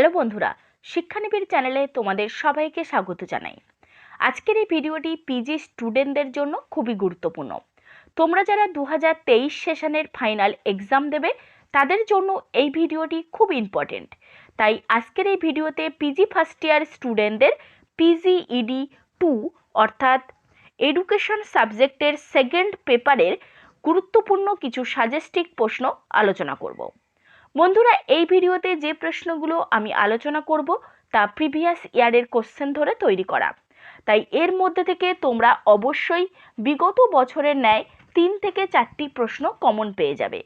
Hello বন্ধুরা, শিক্ষানিবিড় চ্যানেলে তোমাদের সবাইকে স্বাগত জানাই। আজকের এই ভিডিওটি পিজি স্টুডেন্টদের জন্য খুবই গুরুত্বপূর্ণ। তোমরা যারা দু হাজার তেইশ সেশনের ফাইনাল এক্সাম দেবে, তাদের জন্য এই ভিডিওটি খুব ইম্পর্টেন্ট। তাই আজকের এই ভিডিওতে পিজি ফার্স্ট ইয়ার স্টুডেন্টদের পিজিইডি টু অর্থাৎ এডুকেশন সাবজেক্টের সেকেন্ড পেপারের গুরুত্বপূর্ণ কিছু সাজেস্টিক প্রশ্ন আলোচনা করব। বন্ধুরা, এই ভিডিওতে যে প্রশ্নগুলো আমি আলোচনা করব তা প্রিভিয়াস ইয়ারের কোশ্চেন ধরে তৈরি করা। তাই এর মধ্যে থেকে তোমরা অবশ্যই বিগত বছরের ন্যায় তিন থেকে চারটি প্রশ্ন কমন পেয়ে যাবে।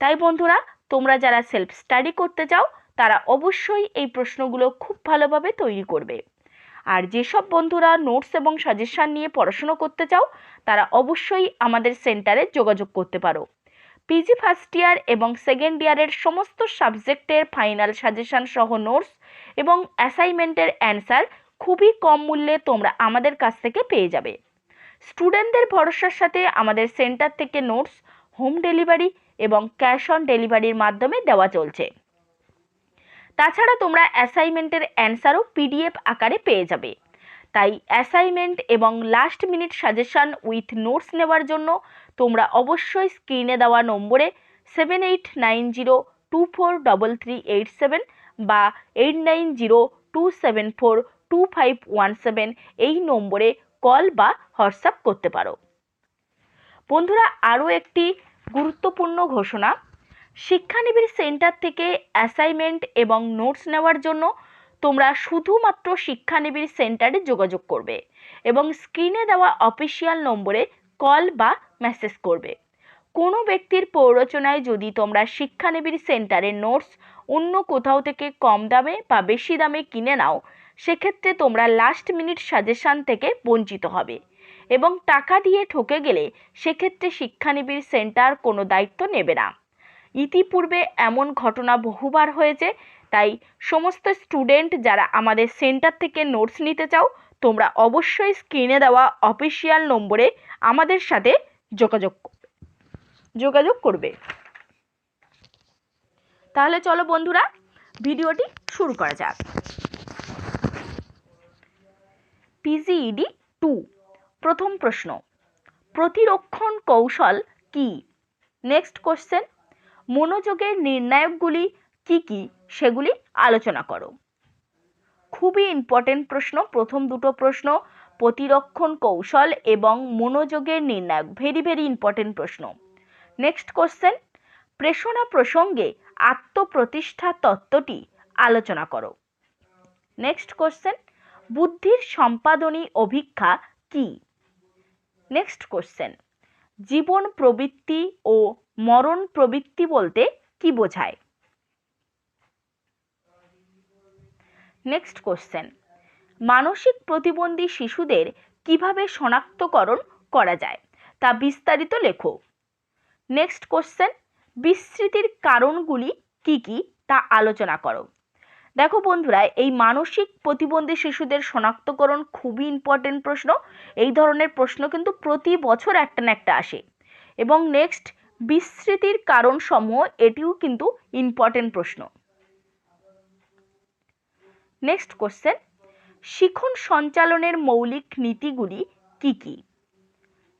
তাই বন্ধুরা, তোমরা যারা সেলফ স্টাডি করতে চাও, তারা অবশ্যই এই প্রশ্নগুলো খুব ভালোভাবে তৈরি করবে। আর যেসব বন্ধুরা নোটস এবং সাজেশান নিয়ে পড়াশুনো করতে চাও, তারা অবশ্যই আমাদের সেন্টারে যোগাযোগ করতে পারো। পিজি ফার্স্ট ইয়ার এবং সেকেন্ড ইয়ারের সমস্ত সাবজেক্টের ফাইনাল সাজেশান সহ নোটস এবং অ্যাসাইনমেন্টের অ্যান্সার খুবই কম মূল্যে তোমরা আমাদের কাছ থেকে পেয়ে যাবে। স্টুডেন্টদের ভরসার সাথে আমাদের সেন্টার থেকে নোটস, হোম ডেলিভারি এবং ক্যাশ অন ডেলিভারির মাধ্যমে দেওয়া চলছে। তাছাড়া তোমরা অ্যাসাইনমেন্টের অ্যান্সারও পিডিএফ আকারে পেয়ে যাবে। তাই অ্যাসাইনমেন্ট এবং last minute suggestion with notes নেওয়ার জন্য তোমরা অবশ্যই স্ক্রিনে দেওয়া নম্বরে seven eight nine zero two four double three eight seven বা eight nine zero two seven four two five one seven এই নম্বরে কল বা হোয়াটসঅ্যাপ করতে পারো। বন্ধুরা, আরও একটি গুরুত্বপূর্ণ ঘোষণা। শিক্ষানিবিড় সেন্টার থেকে অ্যাসাইনমেন্ট এবং নোটস নেওয়ার জন্য তোমরা শুধুমাত্র শিক্ষানিবিড় সেন্টারে যোগাযোগ করবে এবং স্ক্রিনে দেওয়া অফিসিয়াল নম্বরে কল বা মেসেজ করবে। কোনো ব্যক্তির প্ররোচনায় যদি তোমরা শিক্ষানিবিড় সেন্টারের নোটস অন্য কোথাও থেকে কম দামে বা বেশি দামে কিনে নাও, সেক্ষেত্রে তোমরা লাস্ট মিনিট সাজেশান থেকে বঞ্চিত হবে এবং টাকা দিয়ে ঠকে গেলে সেক্ষেত্রে শিক্ষানিবিড় সেন্টার কোনো দায়িত্ব নেবে না। ইতিপূর্বে এমন ঘটনা বহুবার হয়েছে তাই সমস্ত স্টুডেন্ট যারা আমাদের সেন্টার থেকে নোটস নিতে চাও, তোমরা অবশ্যই স্ক্রিনে দেওয়া অফিসিয়াল নম্বরে আমাদের সাথে যোগাযোগ যোগাযোগ করবে। তাহলে চলো বন্ধুরা, ভিডিওটি শুরু করা যাক। পিজিইডি টু প্রথম প্রশ্ন, প্রতিরক্ষণ কৌশল কি? নেক্সট কোশ্চেন মনোযোগের নির্ণায়কগুলি কি কি সেগুলি আলোচনা করো। খুবই ইম্পর্টেন্ট প্রশ্ন, প্রথম দুটো প্রশ্ন, প্রতিরক্ষণ কৌশল এবং মনোযোগের নির্ণায়ক ভেরি ভেরি ইম্পর্টেন্ট প্রশ্ন। নেক্সট কোশ্চেন প্রেষণা প্রসঙ্গে আত্মপ্রতিষ্ঠা তত্ত্বটি আলোচনা করো। নেক্সট কোশ্চেন বুদ্ধির সম্পাদনী অভিক্ষা কি? নেক্সট কোশ্চেন জীবন প্রবৃত্তি ও মরণ প্রবৃত্তি বলতে কি বোঝায়? নেক্সট কোশ্চেন মানসিক প্রতিবন্ধী শিশুদের কীভাবে শনাক্তকরণ করা যায়? তা বিস্তারিত লেখো। নেক্সট কোশ্চেন বিস্মৃতির কারণগুলি কি কি তা আলোচনা করো। দেখো বন্ধুরা, এই মানসিক প্রতিবন্ধী শিশুদের শনাক্তকরণ খুবই ইম্পর্টেন্ট প্রশ্ন। এই ধরনের প্রশ্ন কিন্তু প্রতি বছর একটা না একটা আসে। এবং নেক্সট বিস্মৃতির কারণসমূহ এটিও কিন্তু ইম্পর্টেন্ট প্রশ্ন। নেক্সট কোশ্চেন শিখন সঞ্চালনের মৌলিক নীতিগুলি কি কি?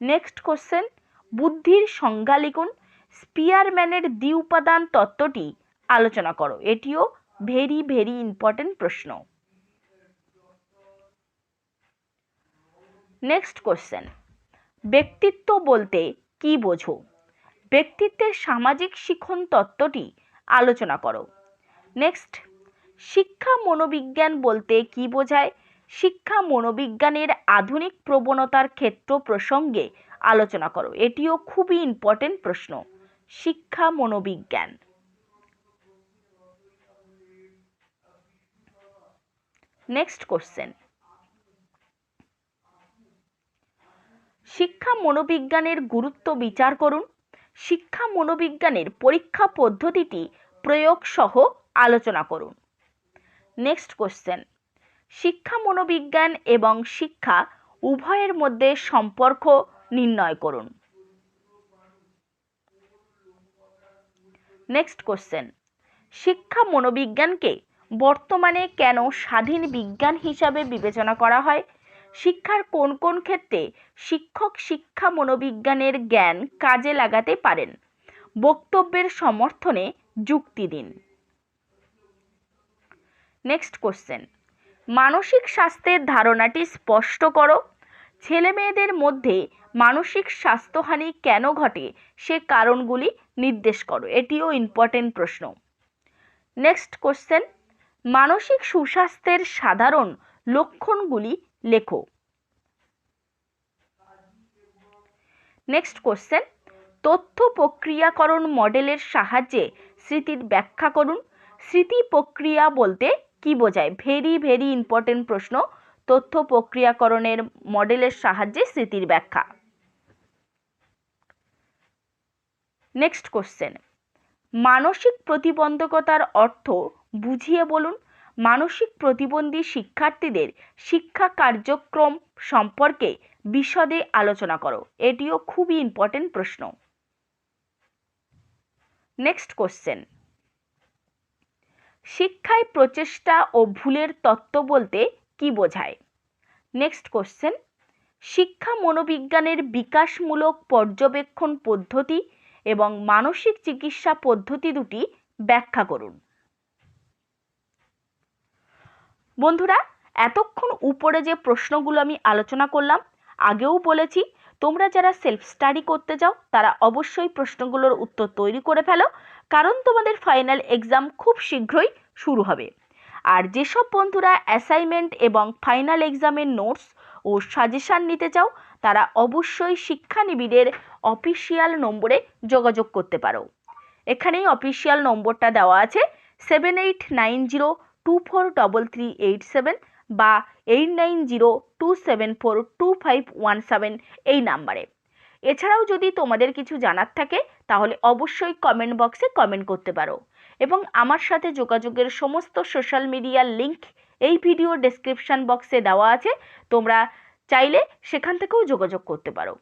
নেক্সট কোশ্চেন বুদ্ধির সংজ্ঞা লিখুন। স্পিয়ারম্যানের দ্বি উপাদান তত্ত্বটি আলোচনা করো। এটিও ভেরি ভেরি ইম্পর্টেন্ট প্রশ্ন। নেক্সট কোশ্চেন ব্যক্তিত্ব বলতে কি বোঝো? ব্যক্তিত্বের সামাজিক শিখন তত্ত্বটি আলোচনা করো। নেক্সট শিক্ষা মনোবিজ্ঞান বলতে কি বোঝায়? শিক্ষা মনোবিজ্ঞানের আধুনিক প্রবণতার ক্ষেত্র প্রসঙ্গে আলোচনা করো। এটিও খুবই ইম্পর্টেন্ট প্রশ্ন। শিক্ষা মনোবিজ্ঞান। নেক্সট কোশ্চেন শিক্ষা মনোবিজ্ঞানের গুরুত্ব বিচার করুন। শিক্ষা মনোবিজ্ঞানের পরীক্ষা পদ্ধতিটি প্রয়োগ সহ আলোচনা করুন। নেক্সট কোশ্চেন শিক্ষা মনোবিজ্ঞান এবং শিক্ষা উভয়ের মধ্যে সম্পর্ক নির্ণয় করুন। নেক্সট কোশ্চেন শিক্ষা মনোবিজ্ঞানকে বর্তমানে কেন স্বাধীন বিজ্ঞান হিসাবে বিবেচনা করা হয়? শিক্ষার কোন কোন ক্ষেত্রে শিক্ষক শিক্ষা মনোবিজ্ঞানের জ্ঞান কাজে লাগাতে পারেন? বক্তব্যের সমর্থনে যুক্তি দিন। নেক্সট কোশ্চেন মানসিক স্বাস্থ্যের ধারণাটি স্পষ্ট করো। ছেলে মেয়েদের মধ্যে মানসিক স্বাস্থ্যহানি কেন ঘটে? সে কারণগুলি নির্দেশ করো। এটিও ইম্পর্টেন্ট প্রশ্ন। নেক্সট কোশ্চেন মানসিক সুস্বাস্থ্যের সাধারণ লক্ষণগুলি লেখো। নেক্সট কোশ্চেন তথ্য প্রক্রিয়াকরণ মডেলের সাহায্যে স্মৃতির ব্যাখ্যা করুন। স্মৃতি প্রক্রিয়া বলতে কি বোঝায়? ভেরি ভেরি ইম্পর্টেন্ট প্রশ্ন। তথ্য প্রক্রিয়াকরণের মডেলের সাহায্যে স্মৃতির ব্যাখ্যা। নেক্সট কোশ্চেন মানসিক প্রতিবন্ধকতার অর্থ বুঝিয়ে বলুন। মানসিক প্রতিবন্ধী শিক্ষার্থীদের শিক্ষা কার্যক্রম সম্পর্কে বিশদে আলোচনা করো। এটিও খুবই ইম্পর্টেন্ট প্রশ্ন। নেক্সট কোশ্চেন শিক্ষায় প্রচেষ্টা ও ভুলের তত্ত্ব বলতে কি বোঝায়? নেক্সট কোশ্চেন শিক্ষা মনোবিজ্ঞানের বিকাশমূলক পর্যবেক্ষণ পদ্ধতি এবং মানসিক চিকিৎসা পদ্ধতি দুটি ব্যাখ্যা করুন। বন্ধুরা, এতক্ষণ উপরে যে প্রশ্নগুলো আমি আলোচনা করলাম, আগেও বলেছি তোমরা যারা সেলফ স্টাডি করতে চাও তারা অবশ্যই প্রশ্নগুলোর উত্তর তৈরি করে ফেলো, কারণ তোমাদের ফাইনাল এক্সাম খুব শীঘ্রই শুরু হবে। আর যেসব বন্ধুরা অ্যাসাইনমেন্ট এবং ফাইনাল এক্সামের নোটস ও সাজেশান নিতে চাও, তারা অবশ্যই শিক্ষানিবিড়ের অফিসিয়াল নম্বরে যোগাযোগ করতে পারো। এখানেই অফিসিয়াল নম্বরটা দেওয়া আছে seven eight nine zero two four double three eight seven বা eight nine zero two seven four two five one seven এই নাম্বারে। এছাড়াও যদি তোমাদের কিছু জানার থাকে, তাহলে অবশ্যই কমেন্ট বক্সে কমেন্ট করতে পারো। এবং আমার সাথে যোগাযোগের সমস্ত সোশ্যাল মিডিয়ার লিঙ্ক এই ভিডিও ডেসক্রিপশান বক্সে দেওয়া আছে। তোমরা চাইলে সেখান থেকেও যোগাযোগ করতে পারো।